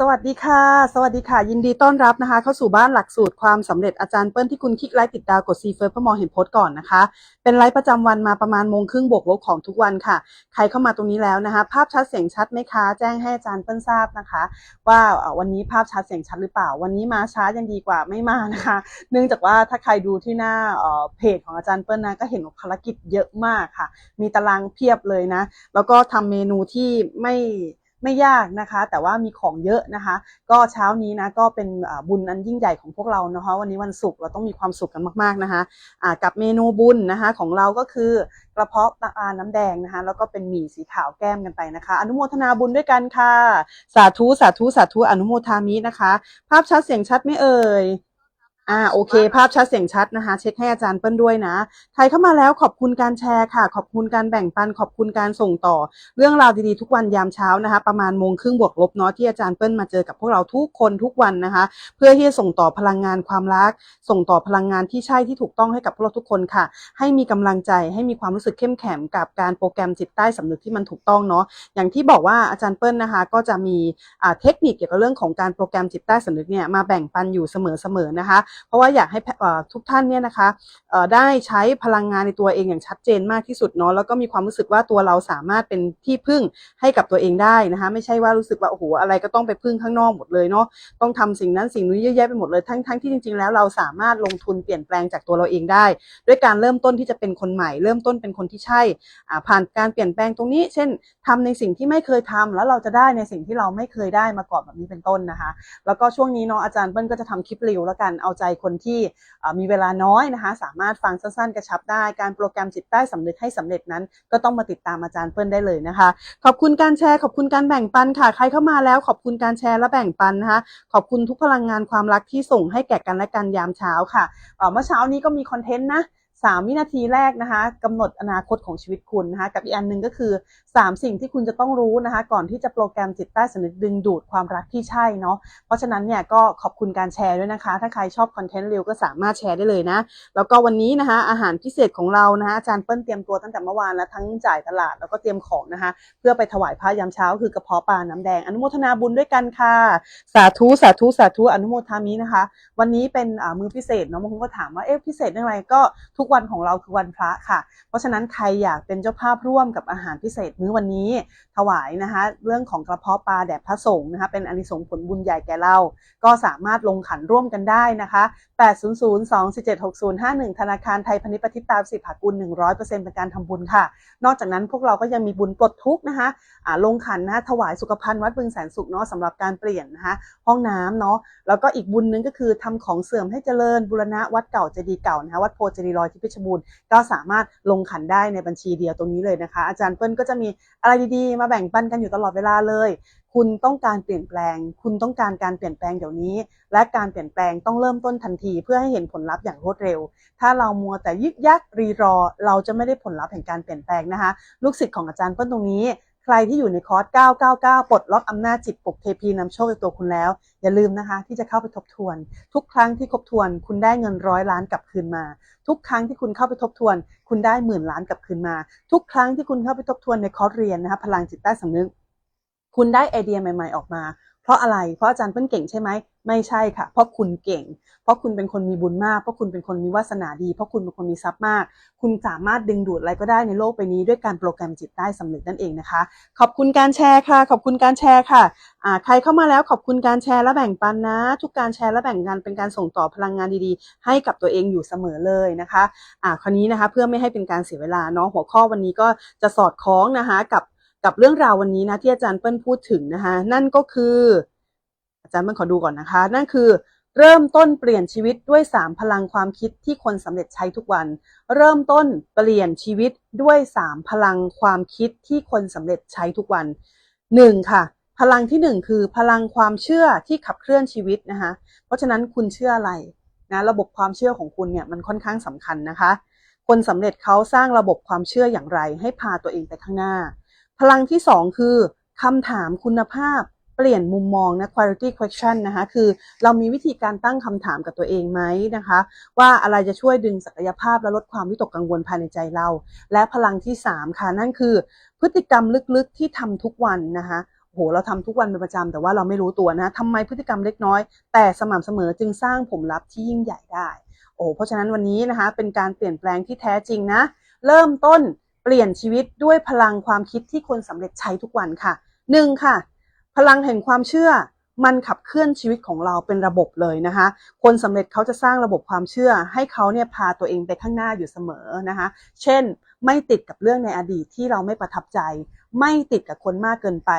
สวัสดีค่ะ สวัสดีค่ะ ยินดีต้อนรับนะคะ เข้าสู่บ้านหลักสูตรความสำเร็จอาจารย์เปิ้ลที่คุณคลิกไลค์ติดดาวกดซีเฟิร์สเพื่อมองเห็นโพสต์ก่อนนะคะ เป็นไลฟ์ประจำวันมาประมาณโมงครึ่งบวกลบของทุกวันค่ะ ใครเข้ามาตรงนี้แล้วนะคะ ภาพชัดเสียงชัดไหมคะ แจ้งให้อาจารย์เปิ้ลทราบนะคะ ว่าวันนี้ภาพชัดเสียงชัดหรือเปล่า วันนี้มาช้ายังดีกว่าไม่มานะคะ เนื่องจากว่าถ้าใครดูที่หน้าเอ่อเพจของอาจารย์เปิ้ลนะก็เห็นว่าภารกิจเยอะมากค่ะ มีตารางเพียบเลยนะ แล้วก็ทำเมนูที่ไม่ ไม่ยากนะคะ แต่ว่ามีของเยอะนะคะ ก็เช้านี้นะก็เป็นบุญอันยิ่งใหญ่ของพวกเรานะคะวันนี้วันศุกร์เราต้องมีความสุขกันมากๆนะคะอ่ากับเมนูบุญนะคะของเราก็คือกระเพาะปลาน้ำแดงนะคะ แล้วก็เป็นหมี่สีขาวแก้มกันไปนะคะ อนุโมทนาบุญด้วยกันค่ะ สาธุสาธุสาธุอนุโมทามินะคะ ภาพชัดเสียงชัดไหมเอ่ย อ่าโอเค ภาพชัดเสียงชัดนะคะ เช็คให้อาจารย์เปิ้ลด้วยนะ ใครเข้ามาแล้วขอบคุณการแชร์ค่ะ ขอบคุณการแบ่งปัน ขอบคุณการส่งต่อ เรื่องราวดีๆทุกวันยามเช้านะคะ ประมาณโมงครึ่งบวกลบเนาะที่อาจารย์เปิ้ลมาเจอกับพวกเราทุกคนทุกวันนะคะ เพื่อที่จะส่งต่อพลังงานความรัก ส่งต่อพลังงานที่ใช่ที่ถูกต้องให้กับพวกเราทุกคนค่ะ ให้มีกำลังใจให้มีความรู้สึกเข้มแข็งกับการโปรแกรมจิตใต้สำนึกที่มันถูกต้องเนาะอย่างที่บอกว่าอาจารย์เปิ้ลนะคะ ก็จะมีอ่าเทคนิคเกี่ยวกับเรื่องของการโปรแกรมจิตใต้สำนึกเนี่ยมาแบ่งปันอยู่เสมอๆนะคะเพราะว่าอยากให้ทุกท่านเนี่ยนะคะได้ใช้พลังงานในตัวเองอย่างชัดเจนมากที่สุดเนาะแล้วก็มีความรู้สึกว่าตัวเราสามารถเป็นที่พึ่งให้กับตัวเองได้นะคะไม่ใช่ว่ารู้สึกว่าโอ้โหอะไรก็ต้องไปพึ่งข้างนอกหมดเลยเนาะต้องทำสิ่งนั้นสิ่งนี้เยอะแยะไปหมดเลยทั้งทั้งที่จริงๆแล้วเราสามารถลงทุนเปลี่ยนแปลงจากตัวเราเองได้ ด้วยการเริ่มต้นที่จะเป็นคนใหม่ เริ่มต้นเป็นคนที่ใช่ผ่านการเปลี่ยนแปลงตรงนี้ เช่นทำในสิ่งที่ไม่เคยทำแล้วเราจะได้ในสิ่งที่เราไม่เคยได้มาก่อนแบบนี้เป็นต้นนะคะ แล้วก็ช่วงนี้เนาะอาจารย์เปิ้ลก็จะทำคลิปรีวแล้วกันเอาใจคนที่มีเวลาน้อยนะคะ สามารถฟังสั้นๆ กระชับได้ การโปรแกรมจิตใต้สำนึกให้สำเร็จนั้น ก็ต้องมาติดตามอาจารย์เปิ้ลได้เลยนะคะ ขอบคุณการแชร์ขอบคุณการแบ่งปันค่ะ ใครเข้ามาแล้วขอบคุณการแชร์และแบ่งปันนะคะ ขอบคุณทุกพลังงานความรักที่ส่งให้แก่กันและกันยามเช้าค่ะเมื่อเช้านี้ก็มีคอนเทนต์นะ สามวินาทีแรกนะคะกำหนดอนาคตของชีวิตคุณนะคะกับอีกอันหนึ่งก็คือ 3 สิ่งที่คุณจะต้องรู้นะคะ ก่อนที่จะโปรแกรมจิตใต้สำนึกดึงดูดความรักที่ใช่เนาะเพราะฉะนั้นเนี่ยก็ขอบคุณการแชร์ด้วยนะคะ ถ้าใครชอบคอนเทนต์เร็วก็สามารถแชร์ได้เลยนะ แล้วก็วันนี้นะคะ อาหารพิเศษของเรานะคะอาจารย์เปิ้ลเตรียมตัวตั้งแต่เมื่อวานแล้วทั้งจ่ายตลาดแล้วก็เตรียมของนะคะ เพื่อไปถวายพระยามเช้าคือกระเพาะปลาน้ำแดงอนุโมทนาบุญด้วยกันค่ะ สาธุสาธุสาธุอนุโมทามินะคะ วันนี้เป็นมือพิเศษเนาะบางคนก็ถามว่าเอ๊ะพิเศษเรื่องอะไรก็ทุกวันของเราคือวันพระค่ะ เพราะฉะนั้นใครอยากเป็นเจ้าภาพร่วมกับอาหารพิเศษมื้อวันนี้ ถวายนะคะ เรื่องของกระเพาะปลาแด่พระสงฆ์นะคะ เป็นอนิสงส์ผลบุญใหญ่แก่เรา ก็สามารถลงขันร่วมกันได้นะคะ 800-247-6051 ธนาคารไทยพาณิชย์ปฏิตามสิบหากุล100%เป็นการทำบุญค่ะ นอกจากนั้นพวกเราก็ยังมีบุญปลดทุกข์นะคะอ่าลงขันนะคะถวายสุขภัณฑ์วัดบึงแสนสุขเนาะสำหรับการเปลี่ยนนะคะห้องน้ำเนาะแล้วก็อีกบุญหนึงก็คือทำของเสื่อมให้เจริญบุรณะวัดเก่าเจดีย์เก่านะคะวัดโพเจดีย์ลอยที่เพชรบูรณ์ก็สามารถลงขันได้ในบัญชีเดียวตรงนี้เลยนะคะ อาจารย์เปิ้ลก็จะมีอะไรดีๆ มาแบ่งปันกันอยู่ตลอดเวลาเลย คุณต้องการเปลี่ยนแปลง คุณต้องการการเปลี่ยนแปลงเดี๋ยวนี้ และการเปลี่ยนแปลงต้องเริ่มต้นทันที เพื่อให้เห็นผลลัพธ์อย่างรวดเร็ว ถ้าเรามัวแต่ยึกยักรีรอ เราจะไม่ได้ผลลัพธ์แห่งการเปลี่ยนแปลงนะคะ ลูกศิษย์ของอาจารย์เปิ้ลตรงนี้ ใครที่อยู่ในคอร์ส 999 ปลดล็อกอำนาจจิตปกเทพีนำโชคในตัวคุณแล้ว อย่าลืมนะคะที่จะเข้าไปทบทวน ทุกครั้งที่ทบทวน คุณได้เงินร้อยล้านกลับคืนมา ทุกครั้งที่คุณเข้าไปทบทวน คุณได้หมื่นล้านกลับคืนมา ทุกครั้งที่คุณเข้าไปทบทวนในคอร์สเรียนนะคะพลังจิตใต้สำนึก คุณได้ไอเดียใหม่ ๆออกมา เพราะอะไรเพราะอาจารย์เปิ้ลเก่งใช่ไหมไม่ใช่ค่ะ เพราะคุณเก่ง เพราะคุณเป็นคนมีบุญมาก เพราะคุณเป็นคนมีวาสนาดี เพราะคุณเป็นคนมีทรัพย์มาก คุณสามารถดึงดูดอะไรก็ได้ในโลกใบนี้ด้วยการโปรแกรมจิตใต้สำนึกนั่นเองนะคะ ขอบคุณการแชร์ค่ะ ขอบคุณการแชร์ค่ะใครเข้ามาแล้วขอบคุณการแชร์และแบ่งปันนะ ทุกการแชร์และแบ่งกันเป็นการส่งต่อพลังงานดีๆ ให้กับตัวเองอยู่เสมอเลยนะคะอ่าคราวนี้นะคะเพื่อไม่ให้เป็นการเสียเวลาเนาะหัวข้อวันนี้ก็จะสอดคล้องนะคะกับ กับเรื่องราววันนี้นะที่อาจารย์เปิ้ลพูดถึงนะคะ นั่นก็คือ อาจารย์เปิ้ลขอดูก่อนนะคะ นั่นคือเริ่มต้นเปลี่ยนชีวิตด้วย 3 พลังความคิดที่คนสำเร็จใช้ทุกวัน เริ่มต้นเปลี่ยนชีวิตด้วย 3 พลังความคิดที่คนสำเร็จใช้ทุกวัน 1. ค่ะ พลังที่ 1 คือพลังความเชื่อที่ขับเคลื่อนชีวิตนะคะ เพราะฉะนั้นคุณเชื่ออะไรนะระบบความเชื่อของคุณเนี่ยมันค่อนข้างสำคัญนะคะ คนสำเร็จเขาสร้างระบบความเชื่ออย่างไร ให้พาตัวเองไปข้างหน้า พลังที่ 2 คือคำถามคุณภาพเปลี่ยนมุมมองนะ quality question นะคะ คือเรามีวิธีการตั้งคำถามกับตัวเองไหมนะคะ ว่าอะไรจะช่วยดึงศักยภาพและลดความวิตกกังวลภายในใจเรา และพลังที่ 3 ค่ะ นั่นคือ พฤติกรรมลึกๆที่ทำทุกวันนะคะโหเราทำทุกวันเป็นประจำแต่ว่าเราไม่รู้ตัวนะทำไมพฤติกรรมเล็กน้อย แต่สม่ำเสมอจึงสร้างผลลัพธ์ที่ยิ่งใหญ่ได้ โอ้เพราะฉะนั้นวันนี้นะคะเป็นการเปลี่ยนแปลงที่แท้จริงนะ เริ่มต้น ลี่ยนชีวิตด้วยพลังความคิดที่คนสำเร็จใช้ทุกวันค่ะหนึ่งค่ะ พลังแห่งความเชื่อมันขับเคลื่อนชีวิตของเราเป็นระบบเลยนะคะ คนสำเร็จเขาจะสร้างระบบความเชื่อ ให้เขาเนี่ยพาตัวเองไปข้างหน้าอยู่เสมอนะคะ เช่น ไม่ติดกับเรื่องในอดีตที่เราไม่ประทับใจ ไม่ติดกับคนมากเกินไป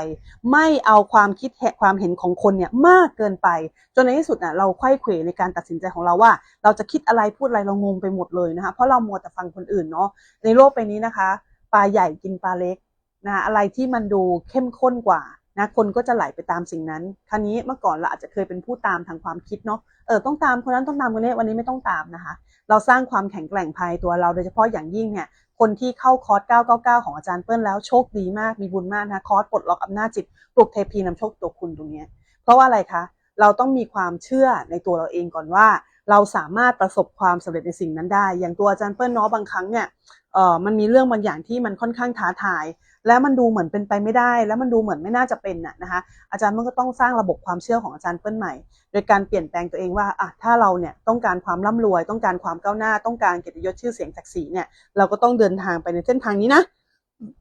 ไม่เอาความคิดแหความเห็นของคนเนี่ยมากเกินไป จนในที่สุดอะเราไข้เขวในการตัดสินใจของเราว่า เราจะคิดอะไรพูดอะไรเรางงไปหมดเลยนะคะเพราะเรามัวแต่ฟังคนอื่นเนาะในโลกใบนี้นะคะปลาใหญ่กินปลาเล็กนะอะไรที่มันดูเข้มข้นกว่า นะคนก็จะไหลไปตามสิ่งนั้นคราวนี้เมื่อก่อนเราอาจจะเคยเป็นผู้ตามทางความคิดเนาะเออต้องตามคนนั้นต้องตามคนนี้วันนี้ไม่ต้องตามนะคะ เราสร้างความแข็งแกร่งภายตัวเราโดยเฉพาะอย่างยิ่งเนี่ยคนที่เข้าคอร์ส 999 ของอาจารย์เปิ้ลแล้วโชคดีมากมีบุญมากนะคอร์สปลดล็อกอำนาจจิตปลุกเทพีนำโชคตัวคุณตรงนี้เพราะว่าอะไรคะเราต้องมีความเชื่อในตัวเราเองก่อนว่า เราสามารถประสบความสำเร็จในสิ่งนั้นได้ อย่างตัวอาจารย์เปิ้ลเนาะบางครั้งเนี่ยเออมันมีเรื่องบางอย่างที่มันค่อนข้างท้าทาย แล้วมันดูเหมือนเป็นไปไม่ได้ แล้วมันดูเหมือนไม่น่าจะเป็นน่ะนะคะ อาจารย์มันก็ต้องสร้างระบบความเชื่อของอาจารย์เปิ้ลใหม่ โดยการเปลี่ยนแปลงตัวเองว่าอะถ้าเราเนี่ยต้องการความร่ำรวย ต้องการความก้าวหน้า ต้องการเกียรติยศชื่อเสียงศักดิ์ศรีเนี่ย เราก็ต้องเดินทางไปในเส้นทางนี้นะ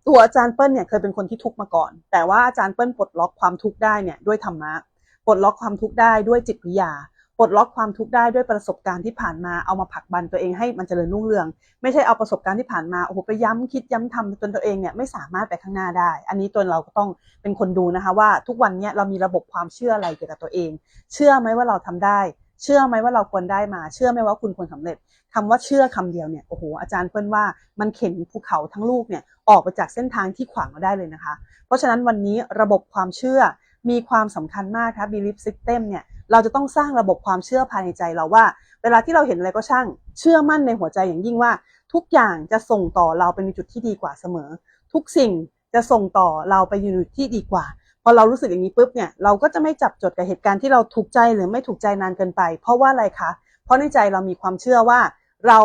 ตัวอาจารย์เปิ้ลเนี่ยเคยเป็นคนที่ทุกข์มาก่อน แต่ว่าอาจารย์เปิ้ลปลดล็อกความทุกข์ได้เนี่ยด้วยธรรมะ ปลดล็อกความทุกข์ได้ด้วยจิตวิทยา ปลดล็อกความทุกข์ได้ด้วยประสบการณ์ที่ผ่านมาเอามาผลักบันตัวเองให้มันเจริญรุ่งเรือง ไม่ใช่เอาประสบการณ์ที่ผ่านมาโอ้โหไปย้ำคิดย้ำทำจนตัวเองเนี่ยไม่สามารถไปข้างหน้าได้ อันนี้ตัวเราก็ต้องเป็นคนดูนะคะว่าทุกวันเนี้ยเรามีระบบความเชื่ออะไรเกี่ยวกับตัวเอง เชื่อไหมว่าเราทำได้ เชื่อไหมว่าเราควรได้มา เชื่อไหมว่าคุณควรสำเร็จคำว่าเชื่อคำเดียวเนี่ยโอ้โหอาจารย์เปิ้ลว่ามันเข็นภูเขาทั้งลูกเนี่ยออกไปจากเส้นทางที่ขวางเราได้เลยนะคะ เพราะฉะนั้นวันนี้ระบบความเชื่อมีความสำคัญมากค่ะ belief system เนี่ย เราจะต้องสร้างระบบความเชื่อภายในใจเราว่า เวลาที่เราเห็นอะไรก็ช่าง เชื่อมั่นในหัวใจอย่างยิ่งว่า ทุกอย่างจะส่งต่อเราไปในจุดที่ดีกว่าเสมอ ทุกสิ่งจะส่งต่อเราไปอยู่ในจุดที่ดีกว่าพอเรารู้สึกอย่างนี้ปุ๊บเนี่ยเราก็จะไม่จับจดกับเหตุการณ์ที่เราถูกใจหรือไม่ถูกใจนานเกินไป เพราะว่าอะไรคะเพราะในใจเรามีความเชื่อว่า เรา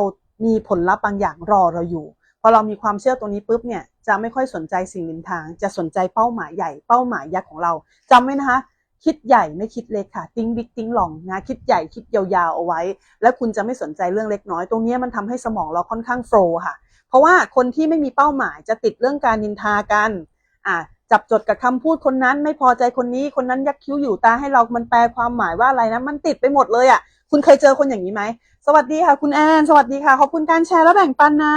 มีผลลัพธ์บางอย่างรอเราอยู่พอเรามีความเชื่อตรงนี้ปุ๊บเนี่ยจะไม่ค่อยสนใจสิ่งริมทาง จะสนใจเป้าหมายใหญ่เป้าหมายยักษ์ของเราจำไว้นะคะ คิดใหญ่ไม่คิดเล็กค่ะติ้งบิ๊กติ้งหลองนะคิดใหญ่คิดยาวๆเอาไว้ แล้วคุณจะไม่สนใจเรื่องเล็กน้อย ตรงนี้มันทำให้สมองเราค่อนข้างโฟล์ค่ะ เพราะว่าคนที่ไม่มีเป้าหมายจะติดเรื่องการนินทากันอ่าจับจดกับคำพูดคนนั้น ไม่พอใจคนนี้คนนั้นยักคิ้วอยู่ตาให้เรามันแปลความหมายว่าอะไรนะมันติดไปหมดเลยอะคุณเคยเจอคนอย่างนี้ไหมสวัสดีค่ะคุณแอนสวัสดีค่ะขอบคุณการแชร์และแบ่งปันนะ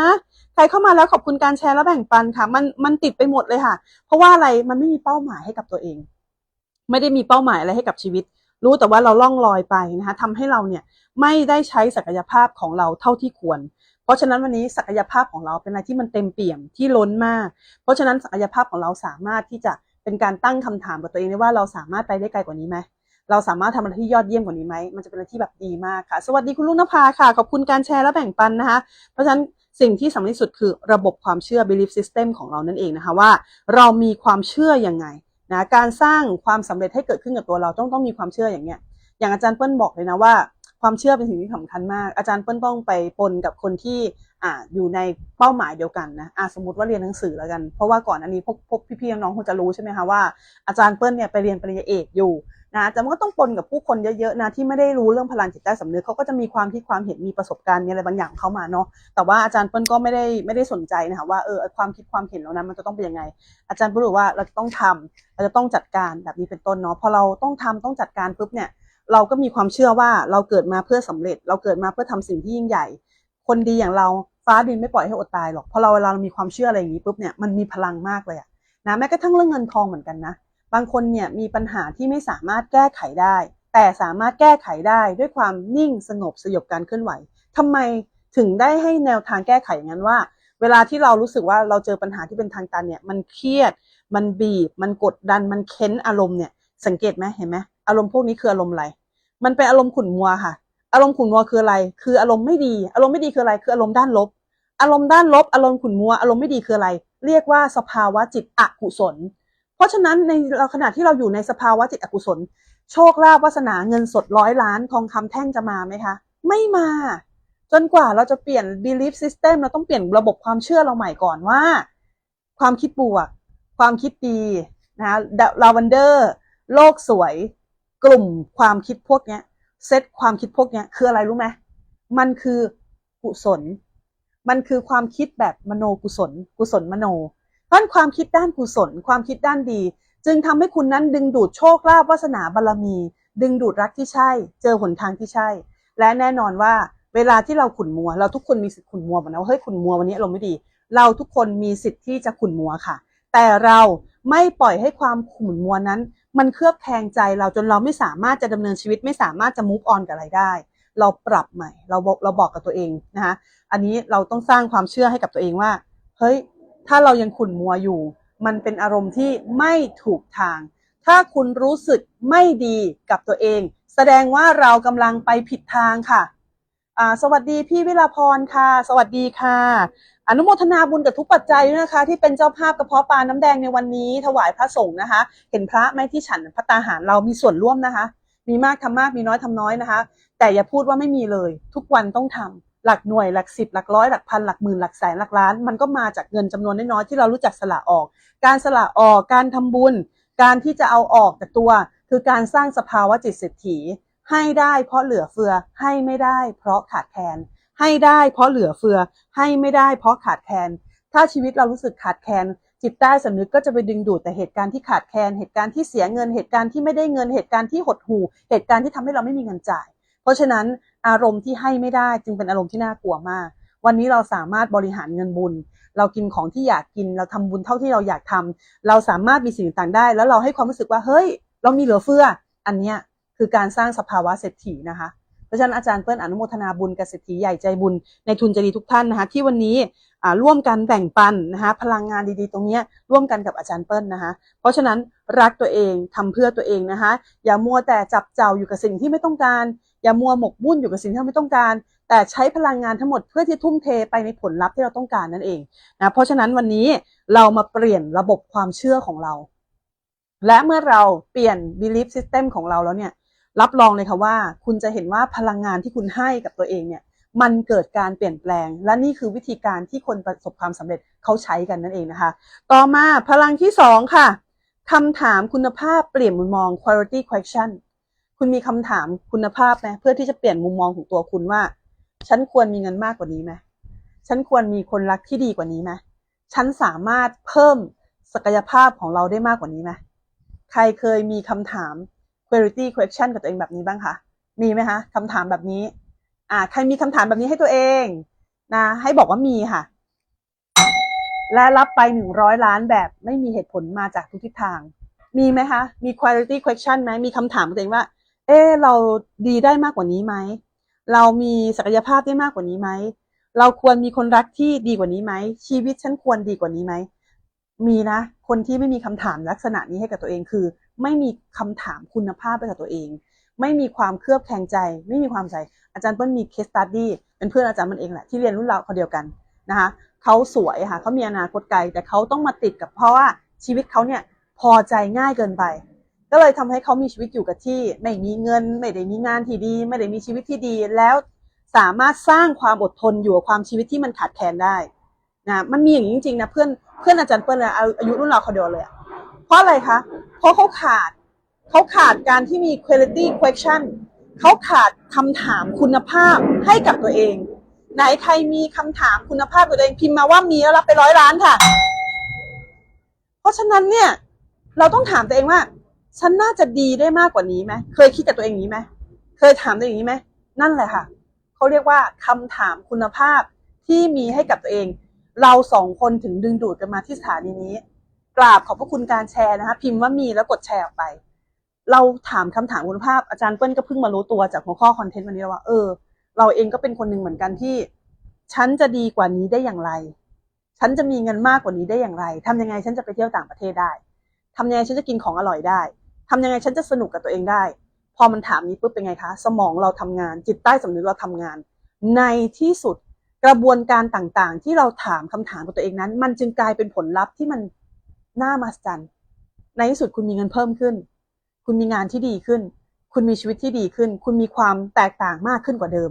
ใครเข้ามาแล้วขอบคุณการแชร์และแบ่งปันค่ะ มันมันติดไปหมดเลยค่ะ เพราะว่าอะไรมันไม่มีเป้าหมายให้กับตัวเอง ไม่ได้มีเป้าหมายอะไรให้กับชีวิต รู้แต่ว่าเราล่องลอยไปนะคะทำให้เราเนี่ยไม่ได้ใช้ศักยภาพของเราเท่าที่ควร เพราะฉะนั้นวันนี้ศักยภาพของเราเป็นอะไรที่มันเต็มเปี่ยมที่ล้นมาก เพราะฉะนั้นศักยภาพของเราสามารถที่จะเป็นการตั้งคำถามกับตัวเองได้ว่าเราสามารถไปได้ไกลกว่านี้ไหมเราสามารถทำอะไรที่ยอดเยี่ยมกว่านี้ไหม มันจะเป็นอะไรที่แบบดีมากค่ะ สวัสดีคุณลุงนภาค่ะ ขอบคุณการแชร์และแบ่งปันนะคะ เพราะฉะนั้นสิ่งที่สำคัญที่สุดคือระบบความเชื่อ belief system ของเรานั่นเองนะคะว่า เรามีความเชื่อยังไง นะการสร้างความสำเร็จให้เกิดขึ้นกับตัวเราต้องต้องมีความเชื่ออย่างเนี้ยอย่างอาจารย์เปิ้ลบอกเลยนะว่า ความเชื่อเป็นสิ่งที่สำคัญมาก อาจารย์เปิ้ลต้องไปปนกับคนที่อ่าอยู่ในเป้าหมายเดียวกันนะอ่าสมมติว่าเรียนหนังสือแล้วกัน เพราะว่าก่อนอันนี้พวกพวกพี่ๆน้องๆคงจะรู้ใช่ไหมคะว่าอาจารย์เปิ้ลเนี่ยไปเรียนปริญญาเอกอยู่ นะแต่มันก็ต้องปนกับผู้คนเยอะๆนะที่ไม่ได้รู้เรื่องพลังจิตใต้สำนึกเขาก็จะมีความคิดความเห็นมีประสบการณ์มีอะไรบางอย่างเข้ามาเนาะแต่ว่าอาจารย์เปิ้ลก็ไม่ได้ไม่ได้สนใจนะคะว่าเออความคิดความเห็นเหล่านั้นมันจะต้องเป็นยังไง อาจารย์เปิ้ลบอกว่าเราจะต้องทำเราจะต้องจัดการแบบนี้เป็นต้นเนาะพอเราต้องทำต้องจัดการปุ๊บเนี่ยเราก็มีความเชื่อว่าเราเกิดมาเพื่อสำเร็จ เราเกิดมาเพื่อทำสิ่งที่ยิ่งใหญ่ คนดีอย่างเราฟ้าดินไม่ปล่อยให้อดตายหรอกพราะเราเวลาเรามีความเชื่ออะไรอย่างนี้ปุ๊บเนี่ยมันมีพลังมากเลยอะนะแม้กระทั่งเรื่องเงินทองเหมือนกันนะ บางคนเนี่ยมีปัญหาที่ไม่สามารถแก้ไขได้ แต่สามารถแก้ไขได้ด้วยความนิ่งสงบสยบการเคลื่อนไหวทำไมถึงได้ให้แนวทางแก้ไขอย่างนั้นว่า เวลาที่เรารู้สึกว่าเราเจอปัญหาที่เป็นทางตันเนี่ยมันเครียด มันบีบ มันกดดัน มันเค้นอารมณ์เนี่ยสังเกตไหมเห็นไหมอารมณ์พวกนี้คืออารมณ์อะไร มันเป็นอารมณ์ขุ่นมัวค่ะ อารมณ์ขุ่นมัวคืออะไร คืออารมณ์ไม่ดี อารมณ์ไม่ดีคืออะไร คืออารมณ์ด้านลบ อารมณ์ด้านลบ อารมณ์ขุ่นมัว อารมณ์ไม่ดีคืออะไร เรียกว่าสภาวะจิตอกุศล เพราะฉะนั้นในเราขณะที่เราอยู่ในสภาวะจิตอกุศล โชคลาภวาสนาเงินสดร้อยล้านทองคำแท่งจะมาไหมคะ ไม่มา จนกว่าเราจะเปลี่ยน belief system เราต้องเปลี่ยนระบบความเชื่อเราใหม่ก่อนว่า ความคิดบวก ความคิดดีนะคะลาวันเดอร์โลกสวย กลุ่มความคิดพวกเนี้ยเซตความคิดพวกเนี้ยคืออะไรรู้ไหมมันคือกุศล มันคือความคิดแบบมโนกุศล กุศลมโน เพรานความคิดด้านกุศล ความคิดด้านดี จึงทำให้คุณนั้นดึงดูดโชคลาภวาสนาบารมี ดึงดูดรักที่ใช่ เจอหนทางที่ใช่ และแน่นอนว่าเวลาที่เราขุนมัว เราทุกคนมีสิทธิ์ขุนมัวเหมือนนว่าเฮ้ยขุนมัววันนี้อารมไม่ดี เราทุกคนมีสิทธิ์ที่จะขุนมัวค่ะ แต่เราไม่ปล่อยให้ความขุนมัวนั้น มันเคลือบแคลงใจเราจนเราไม่สามารถจะดำเนินชีวิตไม่สามารถจะ move on กับอะไรได้ เราปรับใหม่ เราบอกเราบอกกับตัวเองนะคะอันนี้เราต้องสร้างความเชื่อให้กับตัวเองว่า เฮ้ย ถ้าเรายังขุ่นมัวอยู่ มันเป็นอารมณ์ที่ไม่ถูกทาง ถ้าคุณรู้สึกไม่ดีกับตัวเอง แสดงว่าเรากำลังไปผิดทางค่ะอ่าสวัสดีพี่วิลาพรค่ะ สวัสดีค่ะ อนุโมทนาบุญกับทุกปัจจัยด้วยนะคะ ที่เป็นเจ้าภาพกระเพาะปลาน้ำแดงในวันนี้ ถวายพระสงฆ์นะคะ เห็นพระไหมที่ฉันพระตาหารเรามีส่วนร่วมนะคะ มีมากทำมากมีน้อยทำน้อยนะคะ แต่อย่าพูดว่าไม่มีเลย ทุกวันต้องทำ หลักหน่วยหลักสิบหลักร้อยหลักพันหลักหมื่นหลักแสนหลักล้าน มันก็มาจากเงินจำนวนน้อยๆที่เรารู้จักสละออก การสละออกการทำบุญ การที่จะเอาออกจากตัว คือการสร้างสภาวะจิตเศรษฐีให้ได้เพราะเหลือเฟือให้ไม่ได้ เพราะขาดแคลนให้ได้เพราะเหลือเฟือให้ไม่ได้ เพราะขาดแคลนถ้าชีวิตเรารู้สึกขาดแคลนจิตใต้สำนึกก็จะไปดึงดูดแต่เหตุการณ์ที่ขาดแคลนเหตุการณ์ที่เสียเงินเหตุการณ์ที่ไม่ได้เงินเหตุการณ์ที่หดหู่เหตุการณ์ที่ทำให้เราไม่มีเงินจ่าย เพราะฉะนั้น อารมณ์ที่ให้ไม่ได้จึงเป็นอารมณ์ที่น่ากลัวมาก วันนี้เราสามารถบริหารเงินบุญ เรากินของที่อยากกิน เราทำบุญเท่าที่เราอยากทำเราสามารถมีสิ่งต่างได้ แล้วเราให้ความรู้สึกว่าเฮ้ย เรามีเหลือเฟือ อันเนี้ยคือการสร้างสภาวะเศรษฐีนะคะเพราะฉะนั้นอาจารย์เปิ้ลอนุโมทนาบุญกับเศรษฐีใหญ่ใจบุญในทุนจดีทุกท่านนะคะที่วันนี้ร่วมกันแบ่งปันนะคะพลังงานดีๆ ตรงนี้ร่วมกันกับอาจารย์เปิ้ลนะคะเพราะฉะนั้นรักตัวเองทำเพื่อตัวเองนะคะอย่ามัวแต่จับเจ้าอยู่กับสิ่งที่ไม่ต้องการ อย่ามัวหมกมุ่นอยู่กับสิ่งที่เราไม่ต้องการ แต่ใช้พลังงานทั้งหมดเพื่อที่ทุ่มเทไปในผลลัพธ์ที่เราต้องการนั่นเองนะเพราะฉะนั้นวันนี้เรามาเปลี่ยนระบบความเชื่อของเรา และเมื่อเราเปลี่ยน belief system ของเราแล้วเนี่ยรับรองเลยค่ะว่า คุณจะเห็นว่าพลังงานที่คุณให้กับตัวเองเนี่ยมันเกิดการเปลี่ยนแปลง และนี่คือวิธีการที่คนประสบความสำเร็จเขาใช้กันนั่นเองนะคะ ต่อมาพลังที่สองค่ะคำถามคุณภาพเปลี่ยนมุมมอง quality question คุณมีคำถามคุณภาพไหมเพื่อที่จะเปลี่ยนมุมมองของตัวคุณว่า ฉันควรมีเงินมากกว่านี้ไหมฉันควรมีคนรักที่ดีกว่านี้ไหมฉันสามารถเพิ่มศักยภาพของเราได้มากกว่านี้ไหมใครเคยมีคำถาม quality question กับตัวเองแบบนี้บ้างคะ มีไหมคะคำถามแบบนี้ อ่า ใครมีคำถามแบบนี้ให้ตัวเองนะ ให้บอกว่ามีค่ะ และรับไปหนึ่งร้อยล้านแบบไม่มีเหตุผลมาจากทุกทิศทาง มีไหมคะ มี quality question ไหมมีคำถามกับตัวเองว่า เออเราดีได้มากกว่านี้ไหม เรามีศักยภาพได้มากกว่านี้ไหม เราควรมีคนรักที่ดีกว่านี้ไหม ชีวิตฉันควรดีกว่านี้ไหม มีนะ คนที่ไม่มีคำถามลักษณะนี้ให้กับตัวเองคือ ไม่มีคำถามคุณภาพไปกับตัวเอง ไม่มีความเคลือบแคลงใจ ไม่มีความใจ อาจารย์เปิ้ลมีเคสตัดดี้เป็นเพื่อนอาจารย์มันเองแหละที่เรียนรุ่นเราคนเดียวกันนะคะเขาสวยค่ะเขามีอนาคตไกลแต่เขาต้องมาติดกับเพราะว่าชีวิตเขาเนี่ยพอใจง่ายเกินไป ก็เลยทำให้เขามีชีวิตอยู่กับที่ ไม่มีเงิน ไม่ได้มีงานที่ดี ไม่ได้มีชีวิตที่ดี แล้วสามารถสร้างความอดทนอยู่กับความชีวิตที่มันขาดแคลนได้นะมันมีอย่างนี้จริงๆนะเพื่อนเพื่อนอาจารย์เปิ้ลเลยอายุรุ่นเราคนเดียวเลยอะเพราะอะไรคะเพราะเขาขาดเขาขาดการที่มี quality question เขาขาดคำถามคุณภาพให้กับตัวเอง ไหนใครมีคำถามคุณภาพกับตัวเองพิมพ์มาว่ามีแล้วรับไปร้อยล้านค่ะ เพราะฉะนั้นเนี่ย เราต้องถามตัวเองว่า ฉันน่าจะดีได้มากกว่านี้ไหมเคยคิดกับตัวเองอย่างนี้ไหมเคยถามตัวเองอย่างนี้ไหมนั่นแหละค่ะเขาเรียกว่าคำถามคุณภาพที่มีให้กับตัวเอง เราสองคนถึงดึงดูดกันมาที่สถานีนี้ กราบขอบพระคุณการแชร์นะคะ พิมพ์ว่ามีแล้วกดแชร์ออกไป เราถามคำถามคุณภาพอาจารย์เปิ้ลก็เพิ่งมารู้ตัวจากหัวข้อคอนเทนต์วันนี้แล้วว่าเออเราเองก็เป็นคนหนึ่งเหมือนกันที่ ฉันจะดีกว่านี้ได้อย่างไร ฉันจะมีเงินมากกว่านี้ได้อย่างไรทำยังไงฉันจะไปเที่ยวต่างประเทศได้ทำยังไงฉันจะกินของอร่อยได้ ทำยังไงฉันจะสนุกกับตัวเองได้ พอมันถามนี้ปุ๊บเป็นไงคะ สมองเราทำงาน จิตใต้สำนึกเราทำงาน ในที่สุดกระบวนการต่างๆ ที่เราถามคำถามกับตัวเองนั้น มันจึงกลายเป็นผลลัพธ์ที่มันน่ามหัศจรรย์ในที่สุดคุณมีเงินเพิ่มขึ้น คุณมีงานที่ดีขึ้น คุณมีชีวิตที่ดีขึ้น คุณมีความแตกต่างมากขึ้นกว่าเดิม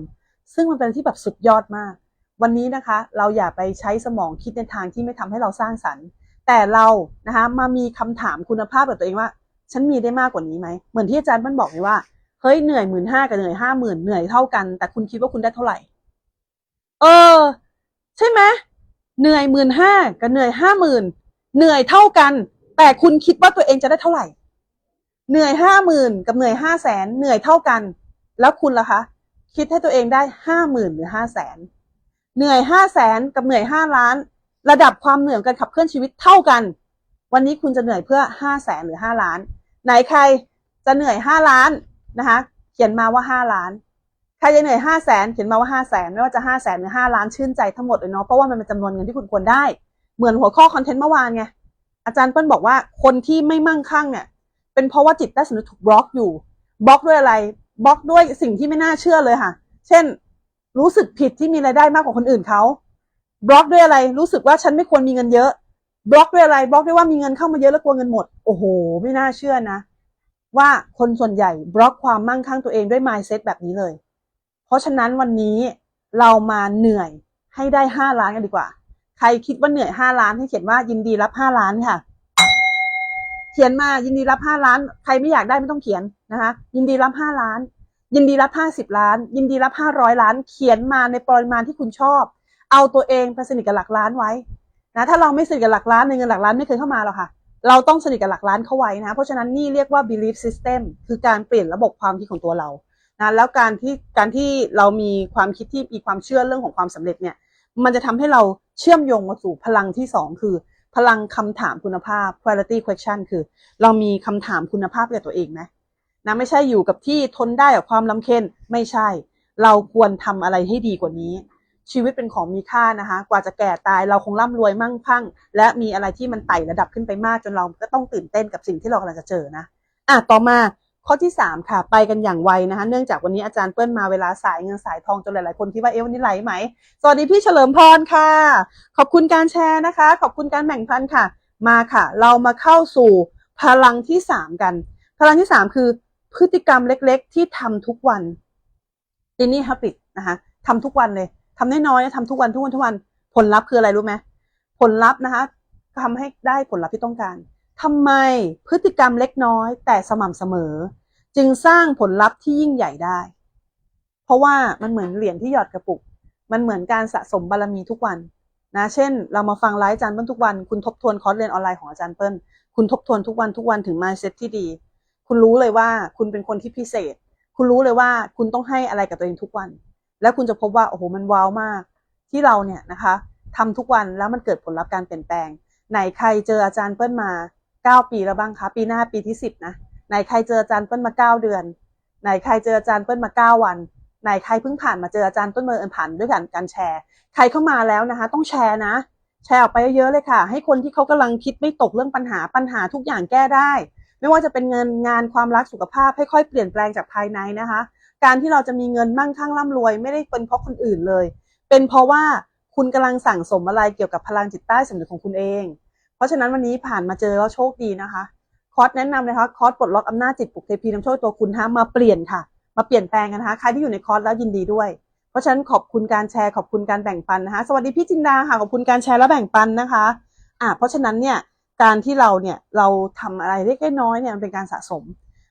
ซึ่งมันเป็นที่แบบสุดยอดมาก วันนี้นะคะ เราอย่าไปใช้สมองคิดในทางที่ไม่ทำให้เราสร้างสรรค์ แต่เรานะคะมามีคำถามคุณภาพกับตัวเองว่า ฉันมีได้มากกว่านี้ไหมเหมือนที่อาจารย์มันบอกเลยว่าเฮ้ยเหนื่อยหมื่นห้ากับเหนื่อยห้าหมื่นเหนื่อยเท่ากัน แต่คุณคิดว่าคุณได้เท่าไหร่ เออ ใช่ไหมเหนื่อยหมื่นห้ากับเหนื่อยห้าหมื่นเหนื่อยเท่ากัน แต่คุณคิดว่าตัวเองจะได้เท่าไหร่ เหนื่อยห้าหมื่นกับเหนื่อยห้าแสนเหนื่อยเท่ากัน แล้วคุณล่ะคะ คิดให้ตัวเองได้ห้าหมื่นหรือห้าแสนเหนื่อยห้าแสนกับเหนื่อยห้าล้าน ระดับความเหนื่อยการขับเคลื่อนชีวิตเท่ากัน วันนี้คุณจะเหนื่อยเพื่อห้าแสนหรือห้าล้าน ไหนใครจะเหนื่อยห้าล้านนะคะ เขียนมาว่าห้าล้าน ใครจะเหนื่อยห้าแสนเขียนมาว่าห้าแสนไม่ว่าจะห้าแสนหรือห้าล้านชื่นใจทั้งหมดเลยเนาะเพราะว่ามันเป็นจำนวนเงินที่คุณควรได้ เหมือนหัวข้อคอนเทนต์เมื่อวานไงอาจารย์เปิ้ลบอกว่าคนที่ไม่มั่งคั่งเนี่ยเป็นเพราะว่าจิตใต้สำนึกถูกบล็อกอยู่บล็อกด้วยอะไรบล็อกด้วยสิ่งที่ไม่น่าเชื่อเลยค่ะ เช่น รู้สึกผิดที่มีรายได้มากกว่าคนอื่นเขาบล็อกด้วยอะไรรู้สึกว่าฉันไม่ควรมีเงินเยอะ บล็อกด้วยอะไรบล็อกด้วยว่ามีเงินเข้ามาเยอะแล้วกลัวเงินหมด โอ้โห ไม่น่าเชื่อนะ ว่าคนส่วนใหญ่บล็อกความมั่งคั่งตัวเองด้วย mindset แบบนี้เลย เพราะฉะนั้นวันนี้เรามาเหนื่อยให้ได้ห้าล้านกันดีกว่า ใครคิดว่าเหนื่อยห้าล้านให้เขียนว่ายินดีรับห้าล้านค่ะ เขียนมายินดีรับห้าล้าน ใครไม่อยากได้ไม่ต้องเขียนนะคะยินดีรับห้าล้าน ยินดีรับห้าสิบล้าน ยินดีรับห้าร้อยล้าน เขียนมาในปริมาณที่คุณชอบ เอาตัวเองไปสนิทกับหลักล้านไว้ นะถ้าเราไม่สนิทกับหลักล้านในเงินหลักล้านไม่เคยเข้ามาหรอกค่ะ เราต้องสนิทกับหลักล้านเข้าไว้นะ เพราะฉะนั้นนี่เรียกว่า belief system คือการเปลี่ยนระบบความคิดของตัวเรานะแล้วการที่การที่เรามีความคิดที่มีความเชื่อเรื่องของความสำเร็จเนี่ยมันจะทำให้เราเชื่อมโยงมาสู่พลังที่สองคือ พลังคำถามคุณภาพ quality question คือ เรามีคำถามคุณภาพกับตัวเองไหมนะไม่ใช่อยู่กับที่ทนได้กับความลำเค็ญไม่ใช่ เราควรทำอะไรให้ดีกว่านี้ ชีวิตเป็นของมีค่านะคะ กว่าจะแก่ตายเราคงร่ำรวยมั่งคั่ง และมีอะไรที่มันไต่ระดับขึ้นไปมากจนเราก็ต้องตื่นเต้นกับสิ่งที่เรากำลังจะเจอนะอะต่อมาข้อที่ 3 ค่ะ ไปกันอย่างไวนะคะ เนื่องจากวันนี้อาจารย์เปิ้ลมาเวลาสายเงินสายทองจนหลาย ๆ คนคิดว่าเอ๊ะวันนี้ไหลไหม สวัสดีพี่เฉลิมพรค่ะ ขอบคุณการแชร์นะคะ ขอบคุณการแบ่งปันค่ะ มาค่ะ เรามาเข้าสู่พลังที่ 3 กัน พลังที่ 3 คือพฤติกรรมเล็ก ๆ ที่ทำทุกวันตินี่ฮับบิตนะคะทำทุกวันเลย ทำน้อยๆทำทุกวันทุกวันทุกวัน ผลลัพธ์คืออะไรรู้ไหมผลลัพธ์นะคะทำให้ได้ผลลัพธ์ที่ต้องการทำไมพฤติกรรมเล็กน้อยแต่สม่ำเสมอ จึงสร้างผลลัพธ์ที่ยิ่งใหญ่ได้ เพราะว่ามันเหมือนเหรียญที่หยอดกระปุก มันเหมือนการสะสมบารมีทุกวันนะเช่น เรามาฟังไลฟ์อาจารย์เปิ้ลทุกวัน คุณทบทวนคอร์สเรียนออนไลน์ของอาจารย์เปิ้ลคุณทบทวนทุกวันทุกวันถึง mindset ที่ดี คุณรู้เลยว่าคุณเป็นคนที่พิเศษ คุณรู้เลยว่าคุณต้องให้อะไรกับตัวเองทุกวัน แล้วคุณจะพบว่าโอ้โหมันว้าวมาก ที่เราเนี่ยนะคะทำทุกวันแล้วมันเกิดผลลัพธ์การเปลี่ยนแปลง ไหนใครเจออาจารย์เปิ้ลมาเก้าปีแล้วบ้างคะปีหน้าปีที่สิบนะไหนใครเจออาจารย์เปิ้ลมาเก้าเดือน ไหนใครเจออาจารย์เปิ้ลมาเก้าวันไหนใครเพิ่งผ่านมาเจออาจารย์ต้นเมืองผ่านด้วยกันการแชร์ ใครเข้ามาแล้วนะคะ ต้องแชร์นะ แชร์ออกไปเยอะๆเลยค่ะ ให้คนที่เขากำลังคิดไม่ตกเรื่องปัญหาปัญหาทุกอย่างแก้ได้ ไม่ว่าจะเป็นเงินงานความรักสุขภาพค่อยๆเปลี่ยนแปลงจากภายในนะคะ การที่เราจะมีเงินมั่งคั่งร่ำรวย ไม่ได้เป็นเพราะคนอื่นเลย เป็นเพราะว่าคุณกำลังสั่งสมอะไรเกี่ยวกับพลังจิตใต้สำนึกของคุณเอง เพราะฉะนั้นวันนี้ผ่านมาเจอแล้วโชคดีนะคะ คอร์สแนะนำนะคะคอร์สปลดล็อกอำนาจจิตปลุกเทพีนำโชคตัวคุณฮะมาเปลี่ยนค่ะ มาเปลี่ยนแปลงกันนะคะ ใครที่อยู่ในคอร์สแล้วยินดีด้วย เพราะฉะนั้นขอบคุณการแชร์ขอบคุณการแบ่งปันนะคะ สวัสดีพี่จินดาค่ะขอบคุณการแชร์และแบ่งปันนะคะอะเพราะฉะนั้นเนี่ยการที่เราเนี่ยเราทำอะไรเล็กน้อยเนี่ยมันเป็นการสะสม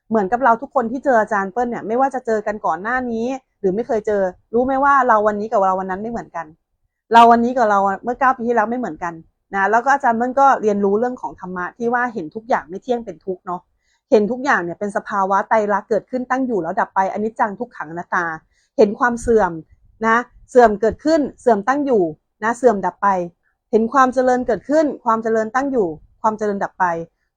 เหมือนกับเราทุกคนที่เจออาจารย์เปิ้ลเนี่ยไม่ว่าจะเจอกันก่อนหน้านี้ หรือไม่เคยเจอ รู้ไหมว่าเราวันนี้กับเราวันนั้นไม่เหมือนกัน เราวันนี้กับเราเมื่อเก้าปีที่แล้วไม่เหมือนกันนะแล้วก็อาจารย์เปิ้ลก็เรียนรู้เรื่องของธรรมะที่ว่าเห็นทุกอย่างไม่เที่ยงเป็นทุกเนาะเห็นทุกอย่างเนี่ยเป็นสภาวะไตรลักษณ์เกิดขึ้นตั้งอยู่แล้วดับไปอนิจจังทุกขังอนัตตา เห็นความเสื่อมนะเสื่อมเกิดขึ้นเสื่อมตั้งอยู่นะเสื่อมดับไป เห็นความเจริญเกิดขึ้น ความเจริญตั้งอยู่ ความเจริญดับไป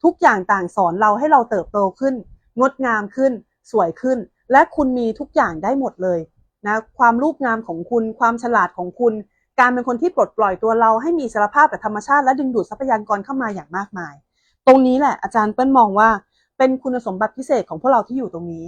ทุกอย่างต่างสอนเราให้เราเติบโตขึ้น งดงามขึ้น สวยขึ้น และคุณมีทุกอย่างได้หมดเลยนะความรูปงามของคุณ ความฉลาดของคุณ การเป็นคนที่ปลดปล่อยตัวเราให้มีสารภาพกับธรรมชาติและดึงดูดทรัพยากรเข้ามาอย่างมากมาย ตรงนี้แหละอาจารย์เปิ้ลมองว่าเป็นคุณสมบัติพิเศษของพวกเราที่อยู่ตรงนี้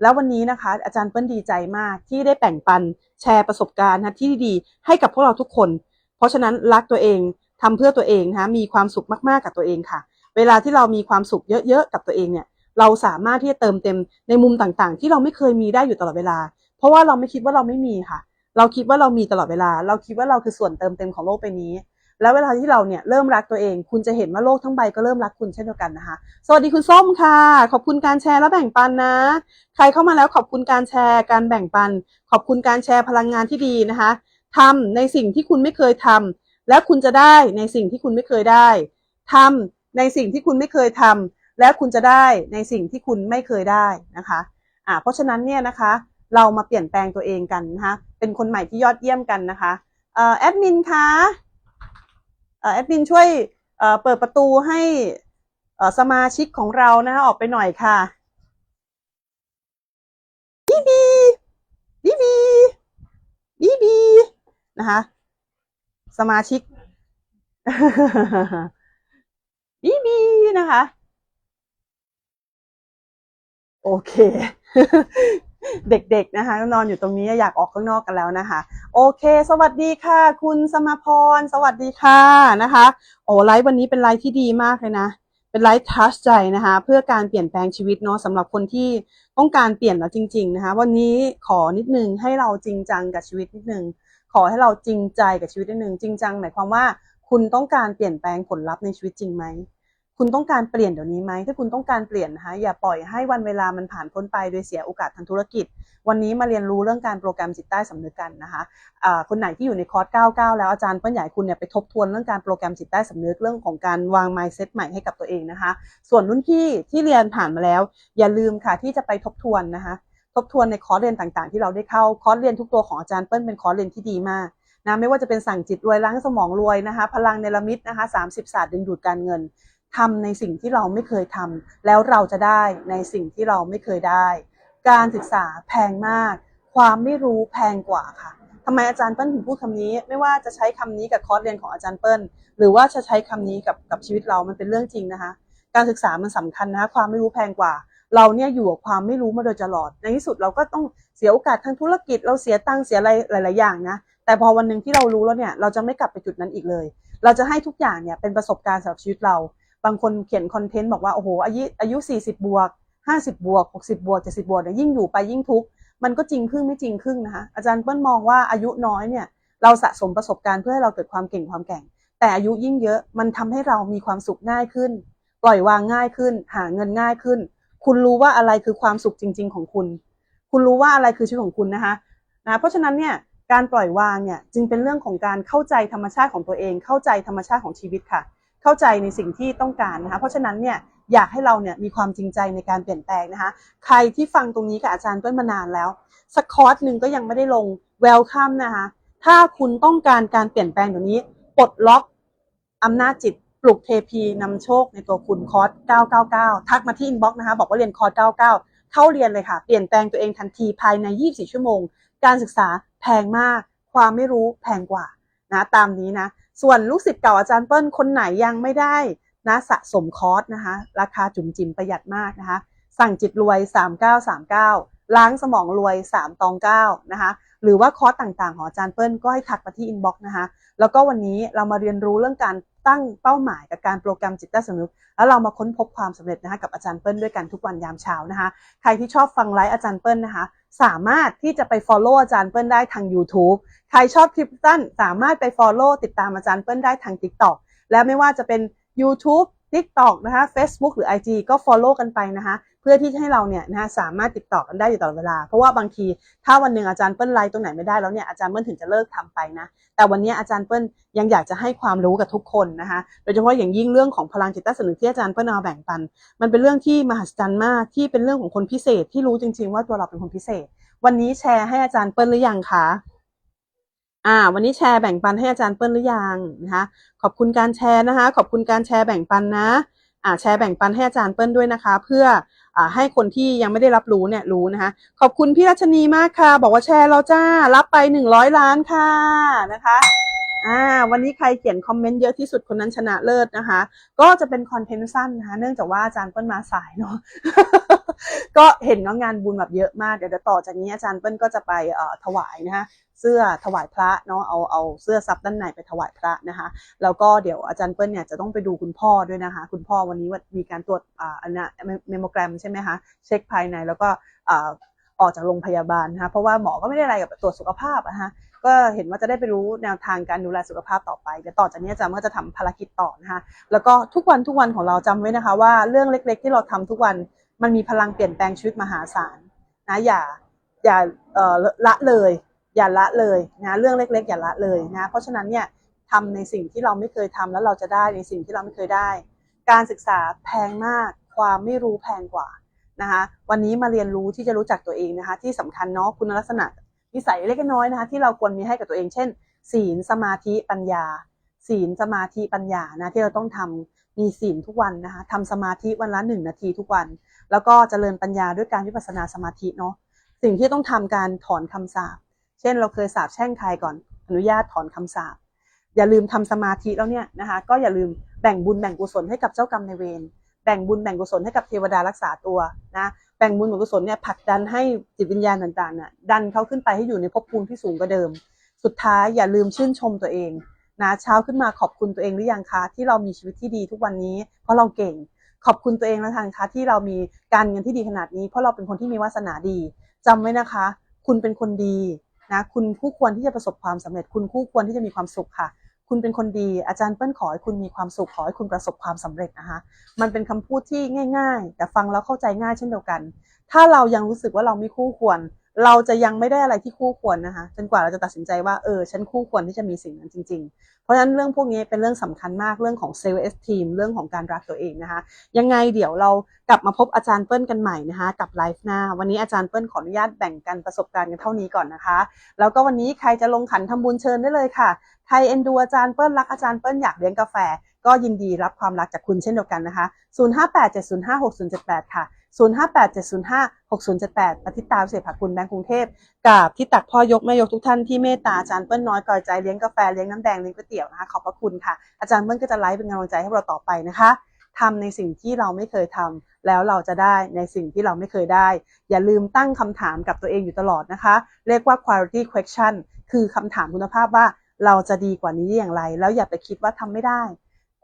แล้ววันนี้นะคะ อาจารย์เปิ้ลดีใจมากที่ได้แบ่งปันแชร์ประสบการณ์นะที่ดีๆให้กับพวกเราทุกคน เพราะฉะนั้นรักตัวเองทำเพื่อตัวเองนะมีความสุขมากๆกับตัวเองค่ะ เวลาที่เรามีความสุขเยอะๆกับตัวเองเนี่ย เราสามารถที่จะเติมเต็มในมุมต่างๆ ที่เราไม่เคยมีได้อยู่ตลอดเวลา เพราะว่าเราไม่คิดว่าเราไม่มีค่ะ เราคิดว่าเรามีตลอดเวลา เราคิดว่าเราคือส่วนเติมเต็มของโลกใบนี้ แล้วเวลาที่เราเนี่ยเริ่มรักตัวเอง คุณจะเห็นว่าโลกทั้งใบก็เริ่มรักคุณเช่นเดียวกันนะคะ สวัสดีคุณส้มค่ะ ขอบคุณการแชร์และแบ่งปันนะ ใครเข้ามาแล้วขอบคุณการแชร์ การแบ่งปัน ขอบคุณการแชร์พลังงานที่ดีนะคะทำในสิ่งที่คุณไม่เคยทำแล้วคุณจะได้ในสิ่งที่คุณไม่เคยได้ทำในสิ่งที่คุณไม่เคยทำ แล้วคุณจะได้ในสิ่งที่คุณไม่เคยได้นะคะอ่าเพราะฉะนั้นเนี่ยนะคะ เรามาเปลี่ยนแปลงตัวเองกันนะคะเป็นคนใหม่ที่ยอดเยี่ยมกันนะคะเอ่อแอดมินคะเอ่อแอดมินช่วยเอ่อเปิดประตูให้เอ่อสมาชิกของเรานะคะออกไปหน่อยค่ะบีบีบีบีบีบีนะคะสมาชิกบีบีนะคะ โอเค เด็กๆนะคะ นอนอยู่ตรงนี้อยากออกข้างนอกกันแล้วนะคะ โอเค สวัสดีค่ะ คุณสมาพร สวัสดีค่ะนะคะ โอ้ไลฟ์วันนี้เป็นไลฟ์ที่ดีมากเลยนะ เป็นไลฟ์ทัชใจนะคะ เพื่อการเปลี่ยนแปลงชีวิตเนาะสำหรับคนที่ต้องการเปลี่ยนแล้วจริง ๆ นะคะ วันนี้ขอนิดนึงให้เราจริงจังกับชีวิตนิดนึงขอให้เราจริงใจกับชีวิตนิดนึงจริงจังหมายความว่าคุณต้องการเปลี่ยนแปลงผลลัพธ์ในชีวิตจริงไหม คุณต้องการเปลี่ยนเดี๋ยวนี้ไหมถ้าคุณต้องการเปลี่ยนนะคะอย่าปล่อยให้วันเวลามันผ่านพ้นไปโดยเสียโอกาสทางธุรกิจ วันนี้มาเรียนรู้เรื่องการโปรแกรมจิตใต้สำนึกกันนะคะอ่าคนไหนที่อยู่ในคอร์ส 99 แล้วอาจารย์เปิ้ลให้คุณเนี่ยไปทบทวนเรื่องการโปรแกรมจิตใต้สำนึกเรื่องของการวาง mindset ใหม่ให้กับตัวเองนะคะ ส่วนรุ่นพี่ที่เรียนผ่านมาแล้ว อย่าลืมค่ะที่จะไปทบทวนนะคะทบทวนในคอร์สเรียนต่างๆ ที่เราได้เข้าคอร์สเรียนทุกตัวของอาจารย์เปิ้ลเป็นคอร์สเรียนที่ดีมากนะไม่ว่าจะเป็นสั่งจิตรวยล้างสมองรวยนะคะ พลังเนรมิตนะคะ30ศาสตร์ดึงดูดการเงิน ทำในสิ่งที่เราไม่เคยทำแล้วเราจะได้ในสิ่งที่เราไม่เคยได้ การศึกษาแพงมาก ความไม่รู้แพงกว่าค่ะทำไมอาจารย์เปิ้ลถึงพูดคำนี้ ไม่ว่าจะใช้คำนี้กับคอร์สเรียนของอาจารย์เปิ้ล หรือว่าจะใช้คำนี้กับกับชีวิตเรามันเป็นเรื่องจริงนะคะ การศึกษามันสำคัญนะคะความไม่รู้แพงกว่า เราเนี่ยอยู่กับความไม่รู้มาโดยตลอด ในที่สุดเราก็ต้องเสียโอกาสทางธุรกิจ เราเสียตังค์เสียอะไรหลาย ๆ อย่างนะแต่พอวันหนึ่งที่เรารู้แล้วเนี่ยเราจะไม่กลับไปจุดนั้นอีกเลย เราจะให้ทุกอย่างเนี่ยเป็นประสบการณ์สำหรับชีวิตเราางคนเขียนคอนเทนต์บอกว่าโอ้โหอายุอายุ 40 บวก 50 บวก 60 บวก 70 บวกเนี่ยยิ่งอยู่ไปยิ่งทุกข์มันก็จริงครึ่งไม่จริงครึ่งนะคะอาจารย์เปิ้ลมองว่าอายุน้อยเนี่ยเราสะสมประสบการณ์เพื่อให้เราเกิดความเก่งความแก่ง แต่อายุยิ่งเยอะมันทำให้เรามีความสุขง่ายขึ้น ปล่อยวางง่ายขึ้น หาเงินง่ายขึ้น คุณรู้ว่าอะไรคือความสุขจริง ๆ ของคุณ คุณรู้ว่าอะไรคือชีวิตของคุณนะคะนะเพราะฉะนั้นเนี่ยการปล่อยวางเนี่ยจึงเป็นเรื่องของการเข้าใจธรรมชาติของตัวเอง เข้าใจธรรมชาติของชีวิตค่ะ เข้าใจในสิ่งที่ต้องการนะคะเพราะฉะนั้นเนี่ยอยากให้เราเนี่ยมีความจริงใจในการเปลี่ยนแปลงนะคะใครที่ฟังตรงนี้กับอาจารย์เปิ้ลมานานแล้วสักคอร์สหนึ่งก็ยังไม่ได้ลงเวลคัมนะคะถ้าคุณต้องการการเปลี่ยนแปลงเดี๋ยวนี้ปลดล็อกอำนาจจิตปลุกเทพีนำโชคในตัวคุณคอร์ส 999 ทักมาที่อินบ็อกซ์นะคะ บอกว่าเรียนคอร์ส 99 เข้าเรียนเลยค่ะ เปลี่ยนแปลงตัวเองทันทีภายใน 24 ชั่วโมง การศึกษาแพงมาก ความไม่รู้แพงกว่านะ ตามนี้นะ ส่วนลูกศิษย์เก่าอาจารย์เปิ้ลคนไหนยังไม่ได้นะสะสมคอร์สนะคะ ราคาจุ๋มจิ๋มประหยัดมากนะคะ สั่งจิตรวย 3939 ล้างสมองรวย 3 ตอง9นะคะ หรือว่าคอร์สต่างๆ ของอาจารย์เปิ้ลก็ให้ทักมาที่อินบ็อกซ์นะคะ แล้วก็วันนี้เรามาเรียนรู้เรื่องการตั้งเป้าหมายกับการโปรแกรมจิตใต้สำนึก แล้วเรามาค้นพบความสำเร็จนะคะกับอาจารย์เปิ้ลด้วยกันทุกวันยามเช้านะคะ ใครที่ชอบฟังไลฟ์อาจารย์เปิ้ลนะคะ สามารถที่จะไป follow อาจารย์เปิ้ลได้ทาง YouTube ใครชอบคลิปสั้นสามารถไป follow ติดตามอาจารย์เปิ้ลได้ทาง TikTok และไม่ว่าจะเป็น YouTube TikTok นะคะ Facebook หรือ IG ก็ follow กันไปนะคะ เพื่อที่ให้เราเนี่ยนะคะสามารถติดต่อกันได้อยู่ตลอดเวลา เพราะว่าบางทีถ้าวันหนึ่งอาจารย์เปิ้ลไลฟ์ตรงไหนไม่ได้แล้วเนี่ยอาจารย์เปิ้ลถึงจะเลิกทำไปนะ แต่วันนี้อาจารย์เปิ้ลยังอยากจะให้ความรู้กับทุกคนนะคะโดยเฉพาะอย่างยิ่งเรื่องของพลังจิตใต้สำนึกที่อาจารย์เปิ้ลเอาแบ่งปัน มันเป็นเรื่องที่มหัศจรรย์มากที่เป็นเรื่องของคนพิเศษที่รู้จริง ๆ ว่าตัวเราเป็นคนพิเศษ วันนี้แชร์ให้อาจารย์เปิ้ลหรือยังคะอ่า วันนี้แชร์แบ่งปันให้อาจารย์เปิ้ลหรือยังนะคะขอบคุณการแชร์นะคะ ขอบคุณการแชร์แบ่งปันนะ อ่าแชร์แบ่งปันให้อาจารย์เปิ้ลด้วยนะคะ เพื่อ ให้คนที่ยังไม่ได้รับรู้เนี่ยรู้นะคะ ขอบคุณพี่รัชนีมากค่ะ บอกว่าแชร์เราจ้า รับไปหนึ่งร้อยล้านค่ะนะคะอ่าวันนี้ใครเขียนคอมเมนต์เยอะที่สุดคนนั้นชนะเลิศนะคะ ก็จะเป็นคอนเทนต์สั้นนะคะ เนื่องจากว่าอาจารย์เปิ้ลมาสายเนาะ ก็เห็นว่างานบุญแบบเยอะมากเดี๋ยวต่อจากนี้อาจารย์เปิ้ลก็จะไปถวายนะคะเสื้อถวายพระเนาะเอาเอาเสื้อซับด้านในไปถวายพระนะคะ แล้วก็เดี๋ยวอาจารย์เปิ้ลเนี่ยจะต้องไปดูคุณพ่อด้วยนะคะ คุณพ่อวันนี้ว่ามีการตรวจอ่าอันนะเมมโมแกรมใช่ไหมคะเช็คภายในแล้วก็อ่าออกจากโรงพยาบาลนะคะเพราะว่าหมอก็ไม่ได้อะไรกับตรวจสุขภาพอะฮะก็เห็นว่าจะได้ไปรู้แนวทางการดูแลสุขภาพต่อไปเดี๋ยวต่อจากนี้อาจารย์ก็จะทำภารกิจต่อนะคะแล้วก็ทุกวันทุกวันของเราจำไว้นะคะ ว่าเรื่องเล็ก ๆ ที่เราทำทุกวัน มันมีพลังเปลี่ยนแปลงชีวิตมหาศาลนะอย่าอย่าเออละเลย อย่าละเลยนะเรื่องเล็ก ๆ อย่าละเลยนะเพราะฉะนั้นเนี่ยทำในสิ่งที่เราไม่เคยทำแล้วเราจะได้ในสิ่งที่เราไม่เคยได้ การศึกษาแพงมากความไม่รู้แพงกว่านะคะวันนี้มาเรียนรู้ที่จะรู้จักตัวเองนะคะที่สำคัญเนาะคุณลักษณะนิสัยเล็กน้อยนะคะที่เราควรมีให้กับตัวเอง เช่น ศีลสมาธิปัญญา ศีลสมาธิปัญญานะที่เราต้องทำ มีศีลทุกวันนะคะทำสมาธิวันละหนึ่งนาทีทุกวัน แล้วก็เจริญปัญญาด้วยการวิปัสสนาสมาธิเนาะสิ่งที่ต้องทำการถอนคำสาปเช่น เราเคยสาปแช่งใครก่อนอนุญาตถอนคำสาปอย่าลืมทำสมาธิแล้วเนี่ยนะคะก็อย่าลืมแบ่งบุญแบ่งกุศลให้กับเจ้ากรรมในเวรแบ่งบุญแบ่งกุศลให้กับเทวดารักษาตัวนะแบ่งบุญแบ่งกุศลเนี่ยผลักดันให้จิตวิญญาณต่างๆเนี่ยดันเขาขึ้นไปให้อยู่ในภพภูมิที่สูงกว่าเดิม สุดท้ายอย่าลืมชื่นชมตัวเอง นะเช้าขึ้นมาขอบคุณตัวเองหรือยังคะที่เรามีชีวิตที่ดีทุกวันนี้ เพราะเราเก่งขอบคุณตัวเองแล้วทางคะที่เรามีการเงินที่ดีขนาดนี้ เพราะเราเป็นคนที่มีวาสนาดีจำไว้นะคะ คุณเป็นคนดีนะคุณคู่ควรที่จะประสบความสำเร็จ คุณคู่ควรที่จะมีความสุขค่ะ คุณเป็นคนดีอาจารย์เปิ้ลขอให้คุณมีความสุขขอให้คุณประสบความสำเร็จนะคะมันเป็นคำพูดที่ง่าย ๆ แต่ฟังแล้วเข้าใจง่ายเช่นเดียวกัน ถ้าเรายังรู้สึกว่าเราไม่คู่ควร เราจะยังไม่ได้อะไรที่คู่ควรนะคะจนกว่าเราจะตัดสินใจว่าเออฉันคู่ควรที่จะมีสิ่งนั้นจริง ๆ เพราะฉะนั้นเรื่องพวกนี้เป็นเรื่องสำคัญมากเรื่องของเซลล์เอสทีมเรื่องของการรักตัวเองนะคะ ยังไงเดี๋ยวเรากลับมาพบอาจารย์เปิ้ลกันใหม่นะคะกับไลฟ์หน้า วันนี้อาจารย์เปิ้ลขออนุญาตแบ่งกันประสบการณ์กันเท่านี้ก่อนนะคะ แล้วก็วันนี้ใครจะลงขันทำบุญเชิญได้เลยค่ะใครเอ็นดูอาจารย์เปิ้ลรักอาจารย์เปิ้ลอยากเลี้ยงกาแฟ ก็ยินดีรับความรักจากคุณเช่นเดียวกันนะคะ 0587056078 ค่ะ 0587056078ปฏิตาเสภาคุณแบงค์กรุงเทพกับที่ตักพ่อยกแม่ยกทุกท่านที่เมตตาอาจารย์เปิ้ลน้อยกอยใจเลี้ยงกาแฟเลี้ยงน้ำแดงเลี้ยงก๋วยเตี๋ยวนะคะขอบพระคุณค่ะ อาจารย์เปิ้ลก็จะไลฟ์เป็นกำลังใจให้เราต่อไปนะคะทำในสิ่งที่เราไม่เคยทำแล้วเราจะได้ในสิ่งที่เราไม่เคยได้ อย่าลืมตั้งคำถามกับตัวเองอยู่ตลอดนะคะ เรียกว่า quality question คือคำถามคุณภาพว่าเราจะดีกว่านี้อย่างไร แล้วอย่าไปคิดว่าทำไม่ได้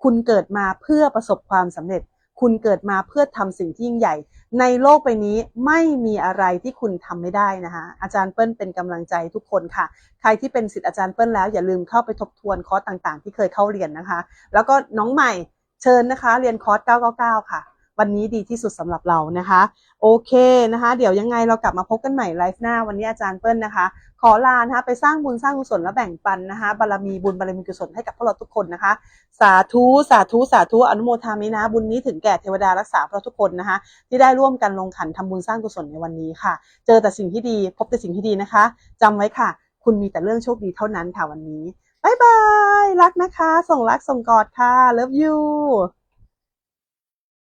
คุณเกิดมาเพื่อประสบความสำเร็จ คุณเกิดมาเพื่อทำสิ่งที่ยิ่งใหญ่ ในโลกใบนี้ไม่มีอะไรที่คุณทำไม่ได้นะคะอาจารย์เปิ้ลเป็นกำลังใจทุกคนค่ะ ใครที่เป็นสิทธิ์อาจารย์เปิ้ลแล้วอย่าลืมเข้าไปทบทวนคอร์สต่างๆ ที่เคยเข้าเรียนนะคะ แล้วก็น้องใหม่เชิญนะคะ เรียนคอร์ส 999 ค่ะ วันนี้ดีที่สุดสำหรับเรานะคะ โอเคนะคะ เดี๋ยวยังไงเรากลับมาพบกันใหม่ไลฟ์หน้าวันนี้อาจารย์เปิ้ลนะคะ ขอลานะคะไปสร้างบุญสร้างกุศลและแบ่งปันนะคะบารมีบุญบารมีกุศลให้กับพวกเราทุกคนนะคะ สาธุสาธุสาธุอนุโมทามินะ บุญนี้ถึงแก่เทวดารักษาพวกเราทุกคนนะคะ ที่ได้ร่วมกันลงขันทำบุญสร้างกุศลในวันนี้ค่ะ เจอแต่สิ่งที่ดีพบแต่สิ่งที่ดีนะคะจำไว้ค่ะ คุณมีแต่เรื่องโชคดีเท่านั้นค่ะวันนี้บายบาย รักนะคะ ส่งรักส่งกอดค่ะ love you